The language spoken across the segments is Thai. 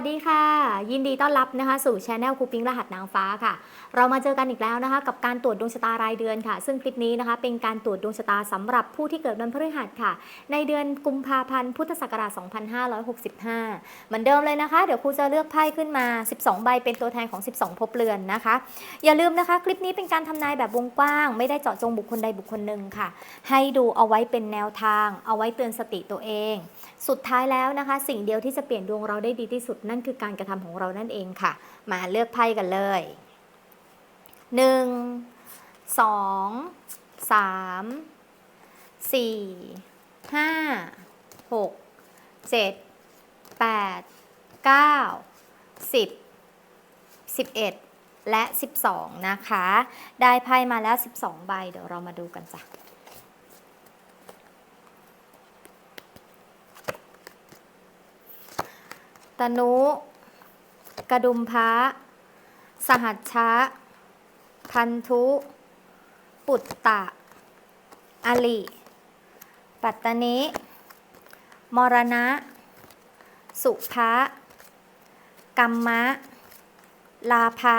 วัสดีค่ะ ยินดีต้อนรับนะคะ สู่ช anel ครูปิ้งรหัสนางฟ้าค่ะ เรามาเจอกันอีกแล้วนะคะ กับการตรวจดวงชะตารายเดือนค่ะ ซึ่งคลิปนี้นะคะ เป็นการตรวจดวงชะตาสำหรับผู้ที่เกิดวันพฤหัสค่ะ ในเดือนกุมภาพันธ์พุทธศักราช 2565 เหมือนเดิมเลยนะคะ เดี๋ยวครูจะเลือกไพ่ขึ้นมา 12 ใบเป็นตัวแทนของ 12 ภพเรือนนะคะ อย่าลืมนะคะ คลิปนี้เป็นการทำนายแบบวงกว้าง ไม่ได้เจาะจงบุคคลใดบุคคลหนึ่งค่ะ ให้ดูเอาไว้เป็นแนวทาง เอาไว้เตือนสติตัวเอง สุดท้ายแล้วนะคะ สิ่งเดียวที่จะเปลี่ยนดวงเราได้ดีที่สุดนั่นคือการกระทำของเรานั่นเองค่ะ มาเลือกไพ่กันเลยหนึ่งสองสามสี่ห้าหกเจ็ดแปดเก้าสิบสิบเอ็ดและสิบสองนะคะ ได้ไพ่มาแล้วสิบสองใบ เดี๋ยวเรามาดูกันจ้ะ ตนุ กระดุมพระสหัชชะ พันธุ ปุตตะ อลิ ปัตตนิ มรณะ สุภะกรรมะ ลาภะ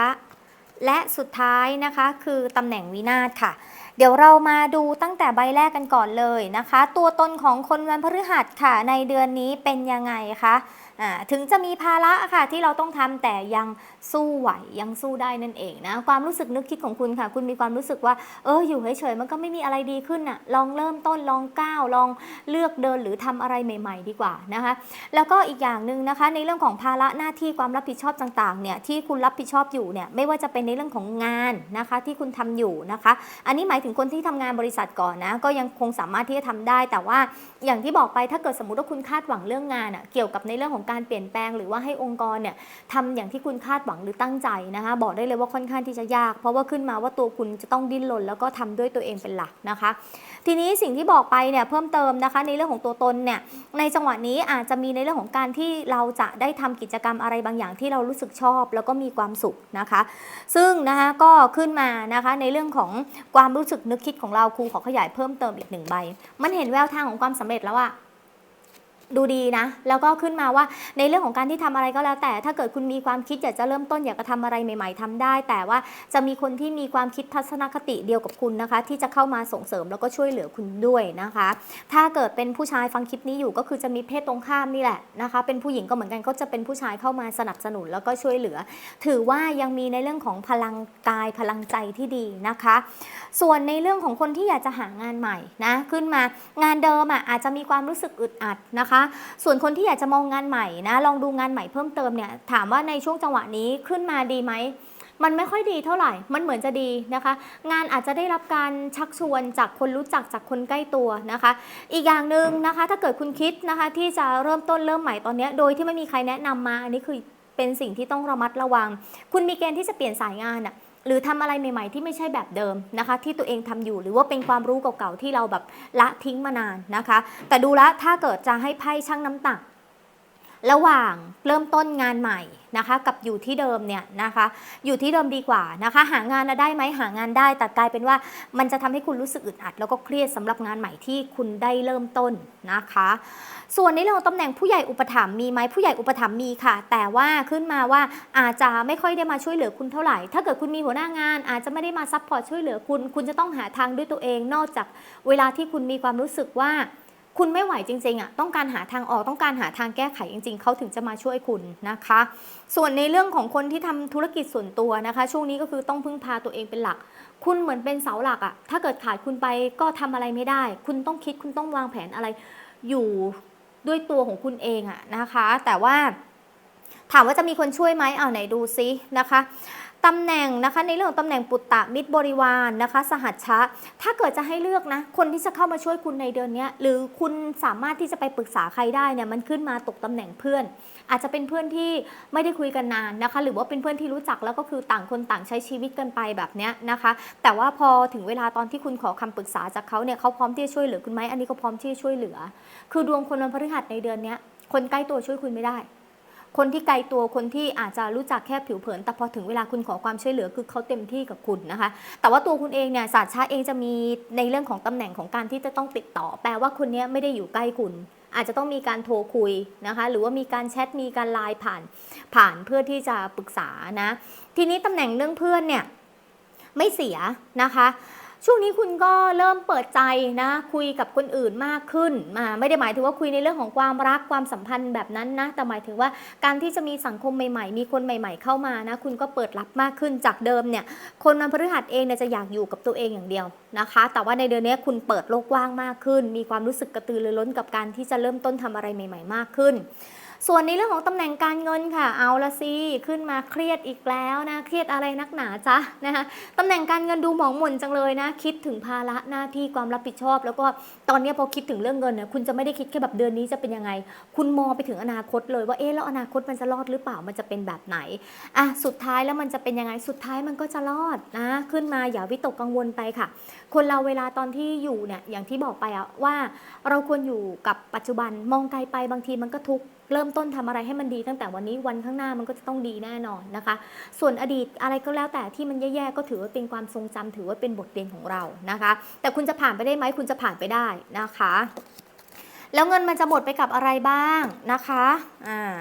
และสุดท้ายนะคะคือตำแหน่งวินาศค่ะ เดี๋ยวเรามาดูตั้งแต่ใบแรกกันก่อนเลยนะคะ ตัวตนของคนวันพฤหัสค่ะในเดือนนี้เป็นยังไงคะ ถึงจะมีภาระค่ะที่เราต้องทำแต่ยังสู้ไหวยังสู้ได้นั่นเองนะความรู้สึกนึกคิดของคุณค่ะ คุณมีความรู้สึกว่าเอออยู่เฉยๆมันก็ไม่มีอะไรดีขึ้นน่ะลองเริ่มต้นลองก้าวลองเลือกเดินหรือทำอะไรใหม่ ๆ ดีกว่านะคะแล้วก็อีกอย่างหนึ่งนะคะในเรื่องของภาระหน้าที่ความรับผิดชอบต่างๆเนี่ยที่คุณรับผิดชอบอยู่เนี่ยไม่ว่าจะเป็นในเรื่องของงานนะคะที่คุณทำอยู่นะคะ อันนี้หมายถึงคนที่ทำงานบริษัทก่อนนะก็ยังคงสามารถที่จะทำได้ แต่ว่าอย่างที่บอกไปถ้าเกิดสมมติว่าคุณคาดหวังเรื่องงานอะเกี่ยวกับในเรื่องของการเปลี่ยนแปลงหรือว่าให้องค์กรเนี่ยทำอย่างที่คุณคาดหวังหรือตั้งใจนะคะบอกได้เลยว่าค่อนข้างที่จะยาก เพราะว่าขึ้นมาว่าตัวคุณจะต้องดิ้นรนแล้วก็ทำด้วยตัวเองเป็นหลักนะคะ ทีนี้สิ่งที่บอกไปเนี่ยเพิ่มเติมนะคะในเรื่องของตัวตนเนี่ยในจังหวะนี้อาจจะมีในเรื่องของการที่เราจะได้ทำกิจกรรมอะไรบางอย่างที่เรารู้สึกชอบ แล้วก็มีความสุขนะคะ ซึ่งนะคะก็ขึ้นมานะคะในเรื่องของความรู้สึกนึกคิดของเราครูขอขยายเพิ่มเติมอีกหนึ่งใบ มันเห็นแววทางของความสำเร็จแล้วอะ ดูดีนะ แล้วก็ขึ้นมาว่าในเรื่องของการที่ทำอะไรก็แล้ว แต่ถ้าเกิดคุณมีความคิดอยากจะเริ่มต้นอยากจะทำอะไรใหม่ ๆทำได้ แต่ว่าจะมีคนที่มีความคิดทัศนคติเดียวกับคุณนะคะ ที่จะเข้ามาส่งเสริมแล้วก็ช่วยเหลือคุณด้วยนะคะ ถ้าเกิดเป็นผู้ชายฟังคลิปนี้อยู่ก็คือจะมีเพศตรงข้ามนี่แหละนะคะ เป็นผู้หญิงก็เหมือนกันก็จะเป็นผู้ชายเข้ามาสนับสนุนแล้วก็ช่วยเหลือ ถือว่ายังมีในเรื่องของพลังกายพลังใจที่ดีนะคะ ส่วนในเรื่องของคนที่อยากจะหางานใหม่นะขึ้นมางานเดิมอะอาจจะมีความรู้สึกอึดอัดนะคะส่วนคนที่อยากจะมองงานใหม่นะ ลองดูงานใหม่เพิ่มเติมเนี่ย ถามว่าในช่วงจังหวะนี้ขึ้นมาดีไหมมันไม่ค่อยดีเท่าไหร่ มันเหมือนจะดีนะคะ งานอาจจะได้รับการชักชวนจากคนรู้จักจากคนใกล้ตัวนะคะ อีกอย่างหนึ่งนะคะ ถ้าเกิดคุณคิดนะคะ ที่จะเริ่มต้นเริ่มใหม่ตอนนี้ โดยที่ไม่มีใครแนะนำมา อันนี้คือเป็นสิ่งที่ต้องระมัดระวัง คุณมีเกณฑ์ที่จะเปลี่ยนสายงานอะ หรือทำอะไรใหม่ ๆ ที่ไม่ใช่แบบเดิมนะคะ ที่ตัวเองทำอยู่หรือว่าเป็นความรู้เก่าๆที่เราแบบละทิ้งมานานนะคะ แต่ดูและถ้าเกิดจะให้ไพ่ช่างน้ำตัก ระหว่างเริ่มต้นงานใหม่นะคะ กับอยู่ที่เดิมเนี่ยนะคะ อยู่ที่เดิมดีกว่านะคะ หางานนะได้ไหมหางานได้ แต่กลายเป็นว่ามันจะทำให้คุณรู้สึกอึดอัด แล้วก็เครียดสำหรับงานใหม่ที่คุณได้เริ่มต้นนะคะ ส่วนในเรื่องของตำแหน่งผู้ใหญ่อุปถัมภ์มีไหมผู้ใหญ่อุปถัมภ์มีค่ะ แต่ว่าขึ้นมาว่าอาจจะไม่ค่อยได้มาช่วยเหลือคุณเท่าไหร่ ถ้าเกิดคุณมีหัวหน้างาน อาจจะไม่ได้มาซัพพอร์ตช่วยเหลือคุณ คุณจะต้องหาทางด้วยตัวเอง นอกจากเวลาที่คุณมีความรู้สึกว่า คุณไม่ไหวจริงๆอะต้องการหาทางออกต้องการหาทางแก้ไขจริง ๆเขาถึงจะมาช่วยคุณนะคะ ส่วนในเรื่องของคนที่ทำธุรกิจส่วนตัวนะคะ ช่วงนี้ก็คือต้องพึ่งพาตัวเองเป็นหลัก คุณเหมือนเป็นเสาหลักอะถ้าเกิดขาดคุณไปก็ทำอะไรไม่ได้ คุณต้องคิดคุณต้องวางแผนอะไร อยู่ด้วยตัวของคุณเองอะนะคะ แต่ว่าถามว่าจะมีคนช่วยไหมเอาไหนดูซินะคะ ตำแหน่งนะคะในเรื่องของตำแหน่งปุตตะมิตรบริวารนนะคะสหัชชะ ถ้าเกิดจะให้เลือกนะคนที่จะเข้ามาช่วยคุณในเดือนนี้หรือคุณสามารถที่จะไปปรึกษาใครได้เนี่ยมันขึ้นมาตกตำแหน่งเพื่อน อาจจะเป็นเพื่อนที่ไม่ได้คุยกันนานนะคะ หรือว่าเป็นเพื่อนที่รู้จักแล้วก็คือต่างคนต่างใช้ชีวิตกันไปแบบเนี้ยนะคะ แต่ว่าพอถึงเวลาตอนที่คุณขอคำปรึกษาจากเขาเนี่ยเขาพร้อมที่จะช่วยเหลือคุณไหมอันนี้ก็พร้อมที่จะช่วยเหลือ คือดวงคนวันพฤหัสในเดือนนี้คนใกล้ตัวช่วยคุณไม่ได้ คนที่ไกลตัวคนที่อาจจะรู้จักแค่ผิวเผิน แต่พอถึงเวลาคุณขอความช่วยเหลือคือเขาเต็มที่กับคุณนะคะ แต่ว่าตัวคุณเองเนี่ยศาสตร์ชาเองจะมีในเรื่องของตำแหน่งของการที่จะต้องติดต่อ แปลว่าคนนี้ไม่ได้อยู่ใกล้คุณอาจจะต้องมีการโทรคุยนะคะ หรือว่ามีการแชทมีการไลน์ผ่านผ่านเพื่อที่จะปรึกษานะ ทีนี้ตำแหน่งเรื่องเพื่อนเนี่ย ไม่เสียนะคะ ช่วงนี้คุณก็เริ่มเปิดใจนะ คุยกับคนอื่นมากขึ้นมาไม่ได้หมายถึงว่าคุยในเรื่องของความรักความสัมพันธ์แบบนั้นนะ แต่หมายถึงว่าการที่จะมีสังคมใหม่ ๆ มีคนใหม่ ๆ เข้ามานะ คุณก็เปิดรับมากขึ้นจากเดิมเนี่ย คนวันพฤหัสเองเนี่ยจะอยากอยู่กับตัวเองอย่างเดียวนะคะ แต่ว่าในเดือนนี้คุณเปิดโลกกว้างมากขึ้น มีความรู้สึกกระตือรือร้นกับการที่จะเริ่มต้นทำอะไรใหม่ ๆ มากขึ้น ส่วนในเรื่องของตำแหน่งการเงินค่ะ เอาละสิขึ้นมาเครียดอีกแล้วนะเครียดอะไรนักหนาจ๊ะนะคะตำแหน่งการเงินดูหมองหม่นจังเลยนะ คิดถึงภาระหน้าที่ความรับผิดชอบ แล้วก็ตอนนี้พอคิดถึงเรื่องเงินเนี่ยคุณจะไม่ได้คิดแค่แบบเดือนนี้จะเป็นยังไง คุณมองไปถึงอนาคตเลยว่าเอ๊ะแล้วอนาคตมันจะรอดหรือเปล่ามันจะเป็นแบบไหนอะสุดท้ายแล้วมันจะเป็นยังไงสุดท้ายมันก็จะรอดนะขึ้นมาอย่าวิตกกังวลไปค่ะ คนเราเวลาตอนที่อยู่เนี่ยอย่างที่บอกไปอะว่า เราควรอยู่กับปัจจุบันมองไกลไปบางทีมันก็ทุกข์ เริ่มต้นทำอะไรให้มันดีตั้งแต่วันนี้วันข้างหน้ามันก็จะต้องดีแน่นอนนะคะ ส่วนอดีตอะไรก็แล้วแต่ที่มันแย่ๆก็ถือว่าเป็นความทรงจำถือว่าเป็นบทเรียนของเรานะคะ แต่คุณจะผ่านไปได้ไหมคุณจะผ่านไปได้นะคะ แล้วเงินมันจะหมดไปกับอะไรบ้างนะคะอ่า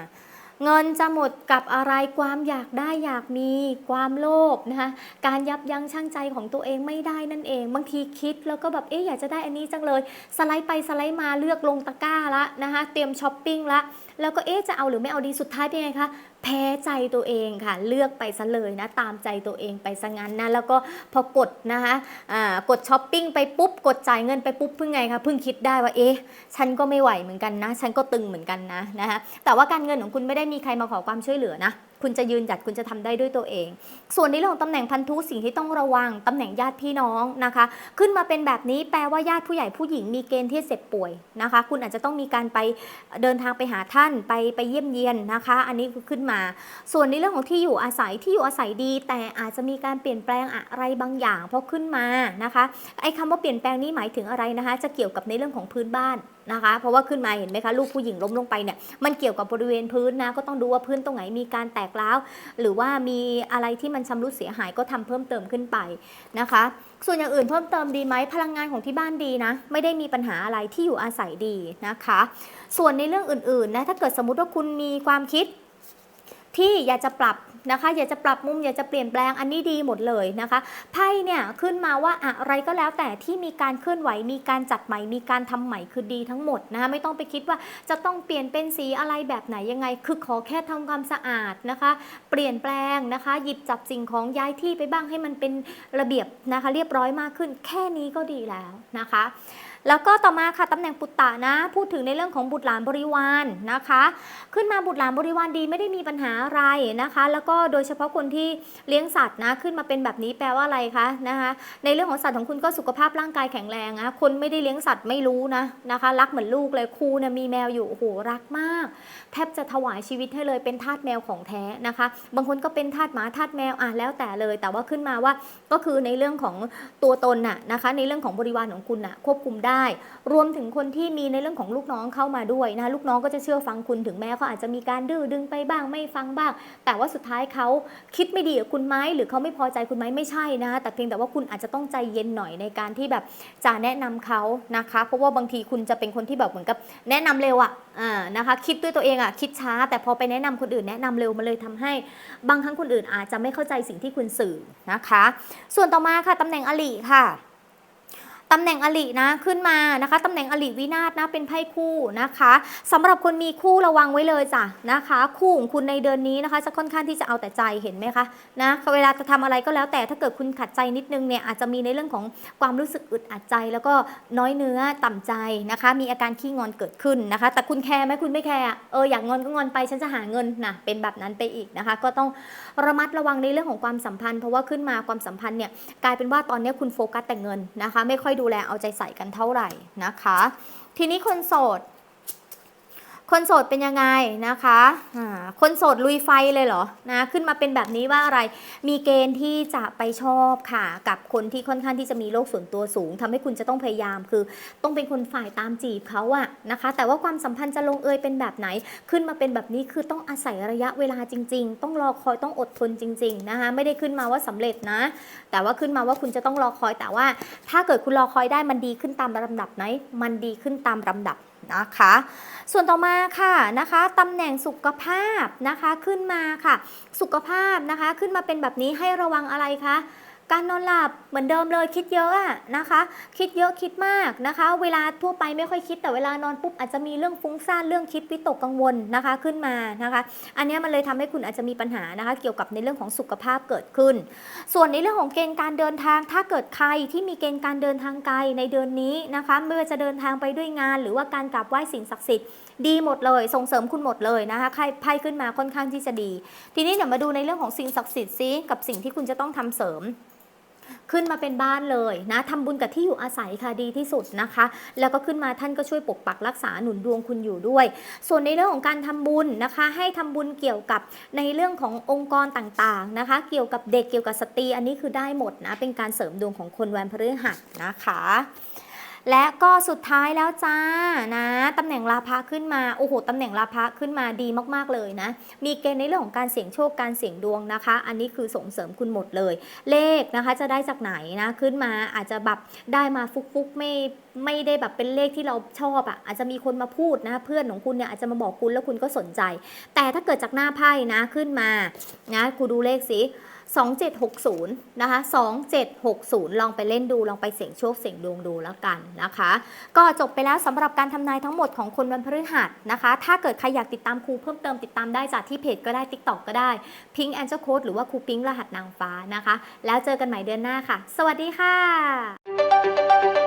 เงินจะหมดกับอะไรความอยากได้อยากมีความโลภนะคะการยับยั้งชั่งใจของตัวเองไม่ได้นั่นเอง บางทีคิดแล้วก็แบบเอ๊ะอยากจะได้อันนี้จังเลย สไลด์ไปสไลด์มาเลือกลงตะกร้าละนะคะเตรียมช้อปปิ้งละแล้วก็เอ๊ะจะเอาหรือไม่เอาดีสุดท้ายเป็นไงคะ พ้ใจตัวเองค่ะ เลือกไปซะเลยนะ ตามใจตัวเองไปซะงั้นนะ แล้วก็พอกดนะคะอ่ากดช้อปปิ้งไปปุ๊บ กดจ่ายเงินไปปุ๊บเพิ่งไงคะเพิ่งคิดได้ว่าเอ๊ะฉันก็ไม่ไหวเหมือนกันนะ ฉันก็ตึงเหมือนกันนะนะคะแต่ว่าการเงินของคุณไม่ได้มีใครมาขอความช่วยเหลือนะ คุณจะยืนหยัดคุณจะทำได้ด้วยตัวเอง ส่วนในเรื่องของตำแหน่งพันธุสิ่งที่ต้องระวังตำแหน่งญาติพี่น้องนะคะ ขึ้นมาเป็นแบบนี้แปลว่าญาติผู้ใหญ่ผู้หญิงมีเกณฑ์ที่เจ็บป่วยนะคะ คุณอาจจะต้องมีการไปเดินทางไปหาท่านไปไปเยี่ยมเยียนนะคะ อันนี้คือขึ้นมา ส่วนในเรื่องของที่อยู่อาศัยที่อยู่อาศัยดี แต่อาจจะมีการเปลี่ยนแปลงอะไรบางอย่างเพราะขึ้นมานะคะไอ้คำว่าเปลี่ยนแปลงนี้หมายถึงอะไรนะคะ จะเกี่ยวกับในเรื่องของพื้นบ้าน นะคะ เพราะว่าขึ้นมาเห็นไหมคะลูกผู้หญิงล้มลงไปเนี่ยมันเกี่ยวกับบริเวณพื้นนะก็ต้องดูว่าพื้นตรงไหนมีการแตกร้าว หรือว่ามีอะไรที่มันชำรุดเสียหายก็ทำเพิ่มเติมขึ้นไปนะคะ ส่วนอย่างอื่นเพิ่มเติมดีไหมพลังงานของที่บ้านดีนะ ไม่ได้มีปัญหาอะไรที่อยู่อาศัยดีนะคะ ส่วนในเรื่องอื่นๆนะถ้าเกิดสมมุติว่าคุณมีความคิดที่อยากจะปรับ นะคะ อยากจะปรับมุมอยากจะเปลี่ยนแปลงอันนี้ดีหมดเลยนะคะไพ่เนี่ยขึ้นมาว่าอะไรก็แล้วแต่ที่มีการเคลื่อนไหวมีการจัดใหม่มีการทำใหม่คือดีทั้งหมดนะคะไม่ต้องไปคิดว่าจะต้องเปลี่ยนเป็นสีอะไรแบบไหนยังไง คือขอแค่ทำความสะอาดนะคะ เปลี่ยนแปลงนะคะ หยิบจับสิ่งของย้ายที่ไปบ้างให้มันเป็นระเบียบนะคะ เรียบร้อยมากขึ้น แค่นี้ก็ดีแล้วนะคะ แล้วก็ต่อมาค่ะตำแหน่งปุตตะนะ พูดถึงในเรื่องของบุตรหลานบริวารนะคะ ขึ้นมาบุตรหลานบริวารดีไม่ได้มีปัญหาอะไรนะคะ แล้วก็โดยเฉพาะคนที่เลี้ยงสัตว์นะขึ้นมาเป็นแบบนี้แปลว่าอะไรคะนะคะในเรื่องของสัตว์ของคุณก็สุขภาพร่างกายแข็งแรงนะคนไม่ได้เลี้ยงสัตว์ไม่รู้นะนะคะ รักเหมือนลูกเลยครูเนี่ยมีแมวอยู่โอ้โหรักมาก แทบจะถวายชีวิตให้เลยเป็นทาสแมวของแท้นะคะ บางคนก็เป็นทาสหมาทาสแมวอะแล้วแต่เลย แต่ว่าขึ้นมาว่าก็คือในเรื่องของตัวตนน่ะนะคะ ในเรื่องของบริวารของคุณน่ะควบคุมได้รวมถึงคนที่มีในเรื่องของลูกน้องเข้ามาด้วยนะลูกน้องก็จะเชื่อฟังคุณถึงแม้เขาอาจจะมีการดื้อดึงไปบ้างไม่ฟังบ้าง แต่ว่าสุดท้ายเขาคิดไม่ดีกับคุณไหมหรือเขาไม่พอใจคุณไหมไม่ใช่นะแต่เพียงแต่ว่าคุณอาจจะต้องใจเย็นหน่อยในการที่แบบจะแนะนำเขานะคะ เพราะว่าบางทีคุณจะเป็นคนที่แบบเหมือนกับแนะนำเร็วอะอ่านะคะคิดด้วยตัวเองอะคิดช้า แต่พอไปแนะนำคนอื่นแนะนำเร็วมันเลยทำให้ บางครั้งคนอื่นอาจจะไม่เข้าใจสิ่งที่คุณสื่อนะคะ ส่วนต่อมาค่ะตำแหน่งอลิค่ะ ตำแหน่งอลินะขึ้นมานะคะตำแหน่งอลิวินาศนะเป็นไพ่คู่นะคะสำหรับคนมีคู่ระวังไว้เลยจ้ะนะคะ คู่ของคุณในเดือนนี้นะคะ จะค่อนข้างที่จะเอาแต่ใจเห็นไหมคะนะเวลาจะทำอะไรก็แล้วแต่ถ้าเกิดคุณขัดใจนิดนึงเนี่ยอาจจะมีในเรื่องของความรู้สึกอึดอัดใจ แล้วก็น้อยเนื้อต่ำใจนะคะ มีอาการขี้งอนเกิดขึ้นนะคะ แต่คุณแคร์ไหมคุณไม่แคร์เอออยากงอนก็งอนไปฉันจะหาเงินนะเป็นแบบนั้นไปอีกนะคะ ก็ต้องระมัดระวังในเรื่องของความสัมพันธ์เพราะว่าขึ้นมาความสัมพันธ์เนี่ยกลายเป็นว่าตอนนี้คุณโฟกัสแต่เงินนะคะ ไม่ค่อยดูแลเอาใจใส่กันเท่าไหร่นะคะ ทีนี้คนโสด คนโสดเป็นยังไงนะคะอ่าคนโสดลุยไฟเลยเหรอนะขึ้นมาเป็นแบบนี้ว่าอะไร มีเกณฑ์ที่จะไปชอบค่ะ กับคนที่ค่อนข้างที่จะมีโลกส่วนตัวสูงทำให้คุณจะต้องพยายามคือ ต้องเป็นคนฝ่ายตามจีบเขาอะนะคะ แต่ว่าความสัมพันธ์จะลงเอยเป็นแบบไหน ขึ้นมาเป็นแบบนี้คือต้องอาศัยระยะเวลาจริง ๆ ต้องรอคอยต้องอดทนจริง ๆนะคะ ไม่ได้ขึ้นมาว่าสำเร็จนะ แต่ว่าขึ้นมาว่าคุณจะต้องรอคอยแต่ว่า ถ้าเกิดคุณรอคอยได้มันดีขึ้นตามลำดับไหนมันดีขึ้นตามลำดับ นะคะ ส่วนต่อมาค่ะนะคะตำแหน่งสุขภาพนะคะขึ้นมาค่ะ สุขภาพนะคะขึ้นมาเป็นแบบนี้ให้ระวังอะไรคะ การนอนหลับเหมือนเดิมเลยคิดเยอะอะนะคะ คิดเยอะคิดมากนะคะ เวลาทั่วไปไม่ค่อยคิดแต่เวลานอนปุ๊บอาจจะมีเรื่องฟุ้งซ่านเรื่องคิดวิตกกังวลนะคะขึ้นมานะคะ อันนี้มันเลยทำให้คุณอาจจะมีปัญหานะคะ เกี่ยวกับในเรื่องของสุขภาพเกิดขึ้น ส่วนในเรื่องของเกณฑ์การเดินทาง ถ้าเกิดใครที่มีเกณฑ์การเดินทางไกลในเดือนนี้นะคะไม่ว่าจะเดินทางไปด้วยงาน หรือว่าการกราบไหว้สิ่งศักดิ์สิทธิ์ดีหมดเลยส่งเสริมคุณหมดเลยนะคะใครไพ่ขึ้นมาค่อนข้างที่จะดี ทีนี้เดี๋ยวมาดูในเรื่องของสิ่งศักดิ์สิทธิ์ซิกับสิ่งที่คุณจะต้องทำเสริม ขึ้นมาเป็นบ้านเลยนะทำบุญกับที่อยู่อาศัยค่ะดีที่สุดนะคะ แล้วก็ขึ้นมาท่านก็ช่วยปกปักรักษาหนุนดวงคุณอยู่ด้วย ส่วนในเรื่องของการทำบุญนะคะ ให้ทำบุญเกี่ยวกับในเรื่องขององค์กรต่างๆนะคะ เกี่ยวกับเด็กเกี่ยวกับสตรีอันนี้คือได้หมดนะเป็นการเสริมดวงของคนวันพฤหัสนะคะ และก็สุดท้ายแล้วจ้านะตำแหน่งลาภะขึ้นมาโอ้โหตำแหน่งลาภะขึ้นมาดีมากๆเลยนะ มีเกณฑ์ในเรื่องของการเสี่ยงโชคการเสี่ยงดวงนะคะ อันนี้คือส่งเสริมคุณหมดเลย เลขนะคะจะได้จากไหนนะขึ้นมาอาจจะแบบได้มาฟุกๆไม่ไม่ได้แบบเป็นเลขที่เราชอบอะ่ะอาจจะมีคนมาพูดนะ เพื่อนของคุณเนี่ยอาจจะมาบอกคุณแล้วคุณก็สนใจ แต่ถ้าเกิดจากหน้าไพ่นะขึ้นมานะกูดูเลขสิ 2760 นะคะ 2760 ลองไปเล่นดู ลองไปเสี่ยงโชคเสี่ยงดวงดูแล้วกันนะคะ ก็จบไปแล้วสำหรับการทำนายทั้งหมดของคนวันพฤหัสนะคะ ถ้าเกิดใครอยากติดตามครูเพิ่มเติมติดตามได้จากที่เพจก็ได้ TikTok ก็ได้ Pink Angel Code หรือว่าครูปิงรหัสนางฟ้านะคะ แล้วเจอกันใหม่เดือนหน้าค่ะ สวัสดีค่ะ